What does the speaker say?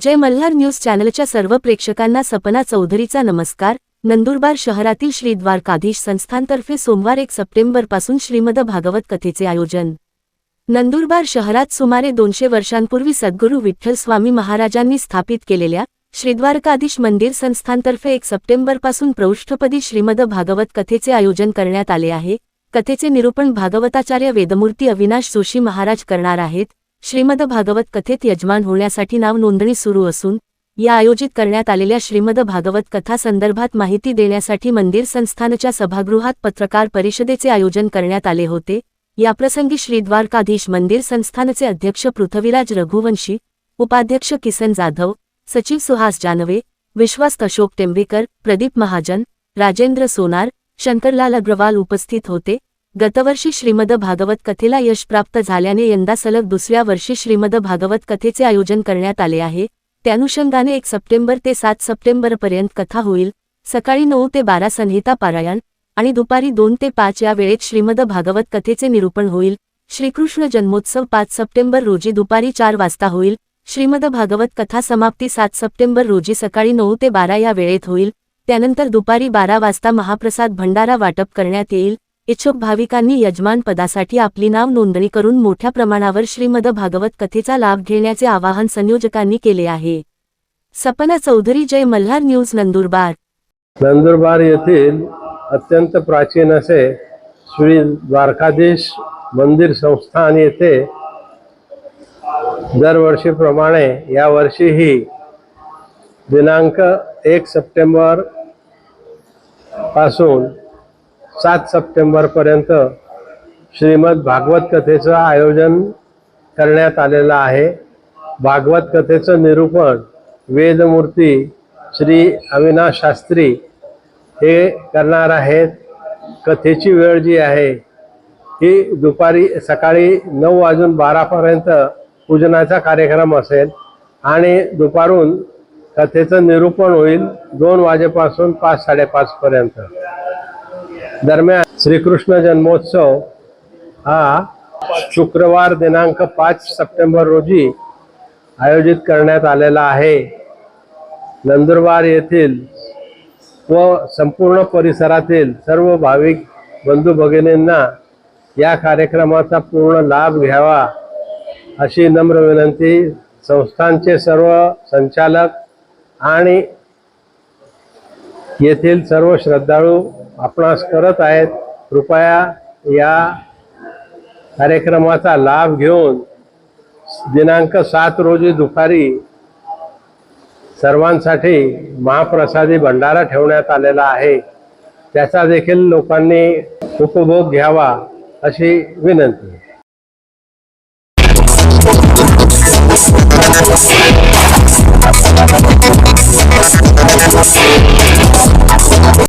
जय Malhar news चॅनलच्या सर्व प्रेक्षकांना सपना चौधरीचा नमस्कार. नंदुरबार शहरातील श्री द्वारकाधीश संस्थांतर्फे सोमवार एक सप्टेंबरपासून श्रीमद भागवत कथेचे आयोजन. नंदुरबार शहरात सुमारे दोनशे वर्षांपूर्वी सद्गुरू विठ्ठल स्वामी महाराजांनी स्थापित केलेल्या श्रीद्वारकाधीश मंदिर संस्थांतर्फे एक सप्टेंबरपासून प्रौष्ठपदी श्रीमद भागवत कथेचे आयोजन करण्यात आले आहे. कथेचे निरूपण भागवताचार्य वेदमूर्ती अविनाश जोशी महाराज करणार आहेत. श्रीमद भागवत कथेत यजमान होण्यासाठी नाव नोंदणी सुरू असून या आयोजित करण्यात आलेल्या श्रीमद भागवत कथा संदर्भात माहिती देण्यासाठी मंदिर संस्थानच्या सभागृहात पत्रकार परिषदेचे आयोजन करण्यात आले होते. याप्रसंगी श्री द्वारकाधीश मंदिर संस्थानचे अध्यक्ष पृथ्वीराज रघुवंशी उपाध्यक्ष किसन जाधव सचिव सुहास जानवे विश्वास अशोक टेंबेकर प्रदीप महाजन राजेंद्र सोनार शंकरलाल अग्रवाल उपस्थित होते. गतवर्षी श्रीमद भागवत कथेला यश प्राप्त झाल्याने यंदा सलग दुसऱ्या वर्षी श्रीमद भागवत कथेचे आयोजन करण्यात आले आहे. त्यानुषंगाने एक सप्टेंबर ते सात सप्टेंबरपर्यंत कथा होईल. सकाळी नऊ ते बारा संहिता पारायण आणि दुपारी दोन ते पाच या वेळेत श्रीमद भागवत कथेचे निरूपण होईल. श्रीकृष्ण जन्मोत्सव पाच सप्टेंबर रोजी दुपारी चार वाजता होईल. श्रीमद भागवत कथा समाप्ती सात सप्टेंबर रोजी सकाळी नऊ ते बारा या वेळेत होईल. त्यानंतर दुपारी बारा वाजता महाप्रसाद भंडारा वाटप करण्यात येईल. इच्छुक भाविकांनी यजमान पदासाठी आपली नाव नोंदणी करून मोठ्या प्रमाणावर श्रीमद भागवत कथेचा लाभ घेण्याचे आवाहन संयोजकांनी केले आहे. सपना चौधरी जय मल्हार न्यूज नंदुरबार. नंदुरबार येथील अत्यंत प्राचीन असे श्री द्वारकाधीश मंदिर संस्थान येथे दरवर्षीप्रमाणे यावर्षीही दिनांक एक सप्टेंबरपासून सात सप्टेंबरपर्यंत श्रीमद भागवत कथेचं आयोजन करण्यात आलेलं आहे. भागवत कथेचं निरूपण वेदमूर्ती श्री अविनाश शास्त्री हे करणार आहेत. कथेची वेळ जी आहे ही दुपारी सकाळी नऊ वाजून बारापर्यंत पूजनाचा कार्यक्रम असेल आणि दुपारून कथेचं निरूपण होईल दोन वाजेपासून पाच साडेपाचपर्यंत. दरम्यान श्रीकृष्ण जन्मोत्सव हा शुक्रवार दिनांक पाच सप्टेंबर रोजी आयोजित करण्यात आलेला आहे. नंदुरबार येथील व संपूर्ण परिसरातील सर्व भाविक बंधू भगिनींना या कार्यक्रमाचा पूर्ण लाभ घ्यावा अशी नम्र विनंती संस्थांचे सर्व संचालक आणि येथील सर्व श्रद्धाळू आपणास करत आहेत कृपया या कार्यक्रमाचा लाभ घेऊन दिनांक सात रोजी दुपारी सर्वांसाठी महाप्रसादी भंडारा ठेवण्यात आलेला आहे. त्याचा देखील लोकांनी उपभोग घ्यावा अशी विनंती.